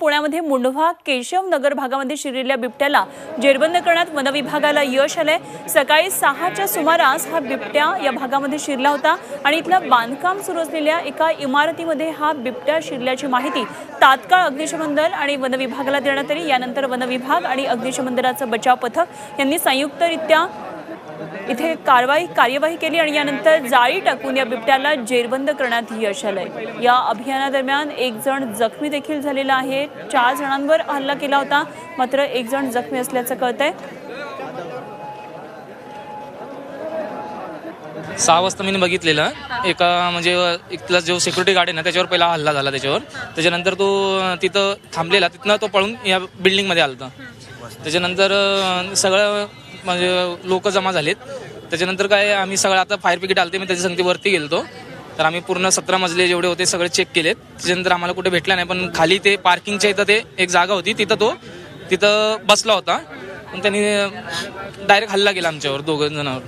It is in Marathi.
पुण्यामध्ये मुंढवा केशव नगर भागामध्ये शिरलेल्या बिबट्याला जेरबंद करण्यात वनविभागाला यश आलंय. सकाळी सहाच्या सुमारास हा बिबट्या या भागामध्ये शिरला होता आणि इथलं बांधकाम सुरू असलेल्या एका इमारतीमध्ये हा बिबट्या शिरल्याची माहिती तात्काळ अग्निशमन दल आणि वनविभागाला देण्यात आली. यानंतर वनविभाग आणि अग्निशमन दलाचं बचाव पथक यांनी संयुक्तरित्या इथे कारवाई कार्यवाही केली आणि यानंतर जाळी टाकून या बिबट्याला जेरबंद करण्यात यश आलंय. या अभियानादरम्यान एक जण जखमी देखील झालेला आहे. चार जणांवर हल्ला केला होता. मात्र एक जण जखमी असल्याचं कळतंय. सहा वाजता मी बघितलेलं. एका म्हणजे इथला जो सिक्युरिटी गार्ड आहे ना त्याच्यावर पहिला हल्ला झाला त्याच्यावर. त्याच्यानंतर तो तिथं थांबलेला. तिथनं तो पळून या बिल्डिंगमध्ये आला होता त्याच्यानंतर सगळं म्हणजे लोक जमा झालेत. त्याच्यानंतर काय आम्ही सगळं आता फायर ब्रिगेड आलते मी त्याच्या संगतीवरती गेलतो. तर आम्ही पूर्ण सतरा मजले जेवढे होते सगळे चेक केलेत. त्याच्यानंतर आम्हाला कुठे भेटला नाही पण खाली ते पार्किंगच्या इथं ते एक जागा होती तिथं तो तिथं बसला होता. पण त्यांनी डायरेक्ट हल्ला केला आमच्यावर दोघं जणांवर.